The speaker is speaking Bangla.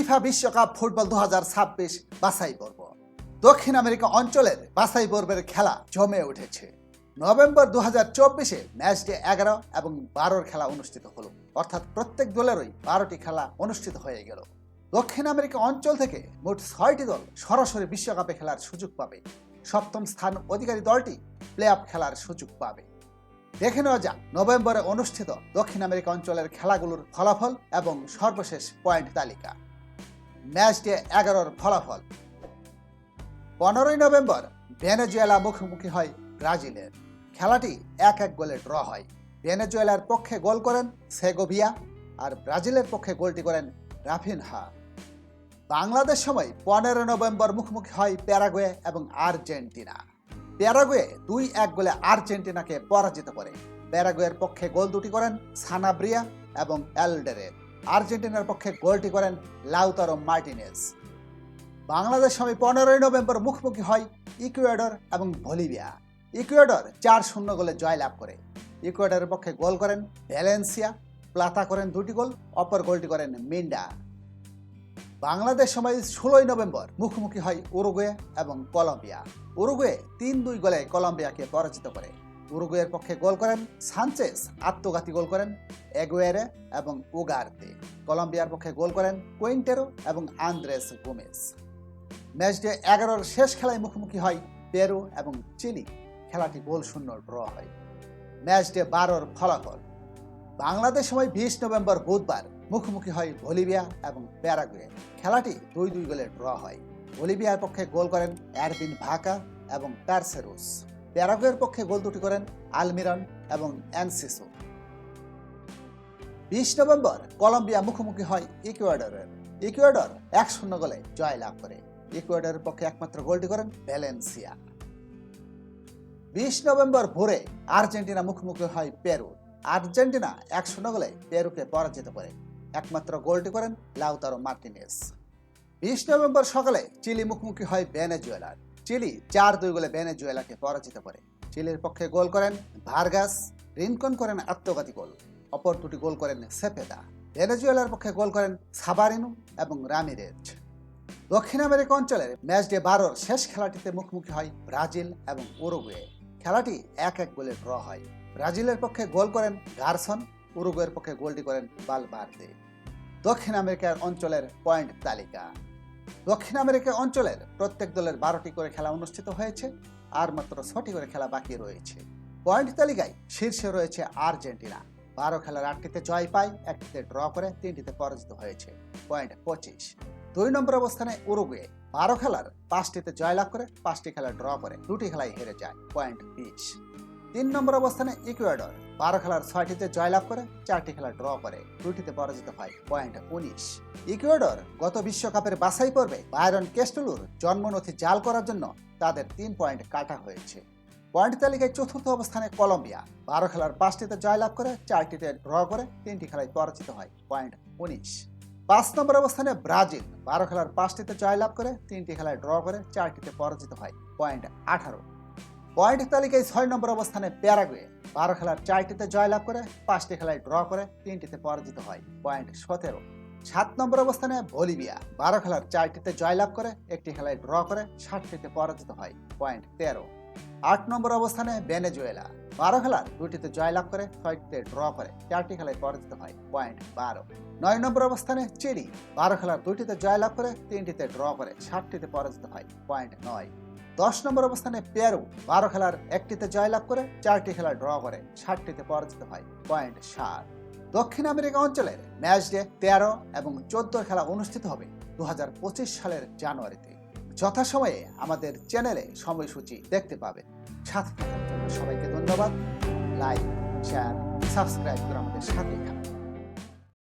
ফিফা বিশ্বকাপ ফুটবল দু হাজার ছাব্বিশ বাছাই পর্ব। দক্ষিণ আমেরিকা অঞ্চলের বাছাই পর্বের খেলা জমে উঠেছে। নভেম্বর দু হাজার চব্বিশে ম্যাচ ডে এগারো এবং বারোর খেলা অনুষ্ঠিত হলো। অর্থাৎ প্রত্যেক দলেরই বারোটি খেলা অনুষ্ঠিত হয়ে গেল। দক্ষিণ আমেরিকা অঞ্চল থেকে মোট ছয়টি দল সরাসরি বিশ্বকাপে খেলার সুযোগ পাবে। সপ্তম স্থান অধিকারী দলটি প্লে অফ খেলার সুযোগ পাবে। দেখে নেওয়া যাক নভেম্বরে অনুষ্ঠিত দক্ষিণ আমেরিকা অঞ্চলের খেলাগুলোর ফলাফল এবং সর্বশেষ পয়েন্ট তালিকা। ম্যাচ ডে এগারোর ফলাফল। পনেরোই নভেম্বর ভেনেজুয়েলা মুখোমুখি হয় ব্রাজিলের। খেলাটি এক এক গোলে ড্র হয়। ভেনেজুয়েলার পক্ষে গোল করেন সেগোভিয়া আর ব্রাজিলের পক্ষে গোলটি করেন রাফিনহা। বাংলাদেশ সময় পনেরো নভেম্বর মুখোমুখি হয় প্যারাগুয়ে এবং আর্জেন্টিনা। প্যারাগুয়ে দুই এক গোলে আর্জেন্টিনাকে পরাজিত করে। প্যারাগুয়ের পক্ষে গোল দুটি করেন সানাব্রিয়া এবং এলডেরের আর্জেন্টিনার পক্ষে গোলটি করেন লাউতারো মার্টিনেজ। বাংলাদেশ সময় পনেরোই নভেম্বর মুখোমুখি হয় ইকুয়েডর এবং বলিভিয়া। ইকুয়েডর চার শূন্য গোলে জয়লাভ করে। ইকুয়েডরের পক্ষে গোল করেন ভ্যালেন্সিয়া, প্লাতা করেন দুটি গোল, অপর গোলটি করেন মিন্ডা। বাংলাদেশ সময় ষোলোই নভেম্বর মুখোমুখি হয় উরুগুয়ে এবং কলম্বিয়া। উরুগুয়ে তিন দুই গোলে কলম্বিয়াকে পরাজিত করে। উরুগুয়ের পক্ষে গোল করেন সানচেস আত্মঘাতী গোল করেন এগুয়েরে এবং উগারতে। কলম্বিয়ার পক্ষে গোল করেন কোয়েন্টেরো এবং আন্দ্রেস গোমেস ম্যাচ ডে এগারোর শেষ খেলায় মুখোমুখি হয় পেরু এবং চিলি। খেলাটি গোল শূন্য ড্র হয়। ম্যাচ ডে বারোর ফলাফল। বাংলাদেশ সময় বিশ নভেম্বর বুধবার মুখোমুখি হয় বলিভিয়া এবং প্যারাগুয়ে। খেলাটি দুই দুই গোলে ড্র হয়। বলিভিয়ার পক্ষে গোল করেন অ্যারবিন ভাকা এবং টার্সেরুস প্যারাগুয়ের পক্ষে গোল দুটি করেন আলমিরন এবং অ্যানসিসো বিশ নভেম্বর কলম্বিয়া মুখোমুখি হয় ইকুয়েডরের। ইকুয়েডর এক শূন্য গোলে জয় লাভ করে। ইকুয়েডরের পক্ষে একমাত্র গোলটি করেন ভ্যালেন্সিয়া। বিশ নভেম্বর ভোরে আর্জেন্টিনা মুখোমুখি হয় পেরু। আর্জেন্টিনা এক শূন্য গোলে পেরুকে পরাজিত করে। একমাত্র গোলটি করেন লাউতারো মার্টিনেস। বিশ নভেম্বর সকালে চিলি মুখোমুখি হয় ভেনেজুয়েলার। চিলি চার দুই গোলে ভেনেজুয়েলাকে পরাজিত করে। চিলির পক্ষে গোল করেন ভার্গাস, রিনকন করেন আত্মঘাতী গোল। অপর দুটি গোল করেন সেপেদা। ভেনেজুয়েলার পক্ষে গোল করেন সাবারিনু এবং রামিরেজ। দক্ষিণ আমেরিকা অঞ্চলের ম্যাচ ডে বারোর শেষ খেলাটিতে মুখোমুখি হয় ব্রাজিল এবং উরুগুয়ে। খেলাটি এক এক গোলে ড্র হয়। ব্রাজিলের পক্ষে গোল করেন গার্সন, উরুগুয়ের পক্ষে গোলটি করেন বালবার্দে। দক্ষিণ আমেরিকার অঞ্চলের পয়েন্ট তালিকা। দক্ষিণ আমেরিকা অঞ্চলের প্রত্যেক দলের বারোটি করে খেলা অনুষ্ঠিত হয়েছে, আর মাত্র ছটি করে খেলা বাকি রয়েছে। পয়েন্ট তালিকায় শীর্ষে রয়েছে আর্জেন্টিনা। বারো খেলার আটটিতে জয় পায়, একটিতে ড্র করে, তিনটিতে পরাজিত হয়েছে। পয়েন্ট পঁচিশ। দুই নম্বর অবস্থানে উরুগুয়ে। বারো খেলার পাঁচটিতে জয়লাভ করে, পাঁচটি খেলা ড্র করে, দুটি খেলায় হেরে যায়। পয়েন্ট বিশ। তিন নম্বর অবস্থানে ইকুয়েডর। বারো খেলার ছয়টিতে জয়লাভ করে, চারটি খেলা ড্র করে। দুটিতে পরাজিত হয় পয়েন্ট উনিশ। ইকুয়েডর গত বিশ্বকাপের বাছাই পর্বে বায়রন কেস্টলুর জন্মনথি জাল করার জন্য তাদের তিন পয়েন্ট কাটা হয়েছে। পয়েন্ট তালিকায় চতুর্থ অবস্থানে কলম্বিয়া। বারো খেলার পাঁচটিতে জয়লাভ করে, চারটিতে ড্র করে, তিনটি খেলায় পরাজিত হয় পয়েন্ট উনিশ। পাঁচ নম্বর অবস্থানে ব্রাজিল। বারো খেলার পাঁচটিতে জয়লাভ করে, তিনটি খেলায় ড্র করে, চারটিতে পরাজিত হয় পয়েন্ট আঠারো। পয়েন্ট তালিকায় ছয় নম্বর অবস্থানে প্যারাগুয়ে বারো খেলার চারটিতে জয়লাভ করে, পাঁচটি খেলায় ড্র করে, তিনটিতে পরাজিত হয় পয়েন্ট সতেরো। সাত নম্বর অবস্থানে বলিভিয়া। বারো খেলার চারটিতে জয়লাভ করে, একটি খেলায় ড্র করে, ষাটটিতে পরাজিত হয় পয়েন্ট তেরো। আট নম্বর অবস্থানে বেনেজুয়েলা বারো খেলার দুটিতে জয়লাভ করে, ছয়টিতে ড্র করে, চারটি খেলায় পরাজিত হয় পয়েন্ট বারো। নয় নম্বর অবস্থানে চিলি বারো খেলার দুটিতে জয়লাভ করে, তিনটিতে ড্র করে, ষাটটিতে পরাজিত হয় পয়েন্ট নয়। দশ নম্বর অবস্থানে পেরু বারো খেলার একটিতে জয়লাভ করে চারটি খেলা ড্র করে, ষাটটিতে পরাজিত হয় পয়েন্ট সাত। দক্ষিণ আমেরিকা অঞ্চলের ম্যাচ ডে তেরো এবং চোদ্দ খেলা অনুষ্ঠিত হবে দু হাজার পঁচিশ সালের জানুয়ারিতে। যথাসময়ে আমাদের চ্যানেলে সময়সূচি দেখতে পাবেন। সাথে থাকার জন্য সবাইকে ধন্যবাদ। লাইক, শেয়ার, সাবস্ক্রাইব করে আমাদের সাথে থাকুন।